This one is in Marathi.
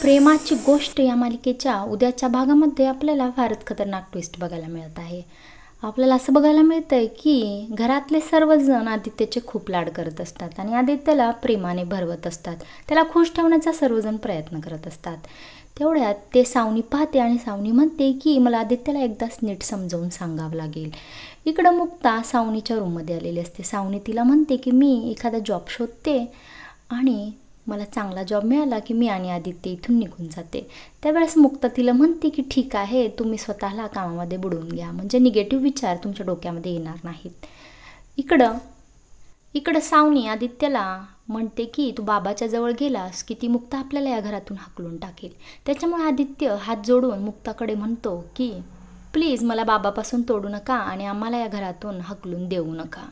प्रेमाची गोष्ट या मालिकेच्या उद्याच्या भागामध्ये आपल्याला भारत खतरनाक ट्विस्ट बघायला मिळत आहे. आपल्याला असं बघायला मिळतं आहे की घरातले सर्वजण आदित्यचे खूप लाड करत असतात आणि आदित्यला प्रेमाने भरवत असतात. त्याला खुश ठेवण्याचा सर्वजण प्रयत्न करत असतात. तेवढ्यात ते सावनी पाहते आणि सावनी म्हणते की मला आदित्यला एकदाच नीट समजावून सांगावं लागेल. इकडं मुक्ता सावनीच्या रूममध्ये आलेली असते. सावनी तिला म्हणते की मी एखादा जॉब शोधते आणि मला चांगला जॉब मिळाला की मी आणि आदित्य इथून निघून जाते. त्यावेळेस मुक्ता तिला म्हणते की ठीक आहे तुम्ही स्वतःला कामामध्ये बुडवून घ्या. म्हणजे निगेटिव्ह विचार तुमच्या डोक्यामध्ये येणार नाहीत. इकडं इकडं सावनी आदित्यला म्हणते की तू बाबाच्या जवळ गेलास की ती मुक्ता आपल्याला या घरातून हाकलून टाकेल. त्याच्यामुळे आदित्य हात जोडून मुक्ताकडे म्हणतो की प्लीज मला बाबापासून तोडू नका आणि आम्हाला या घरातून हकलून देऊ नका.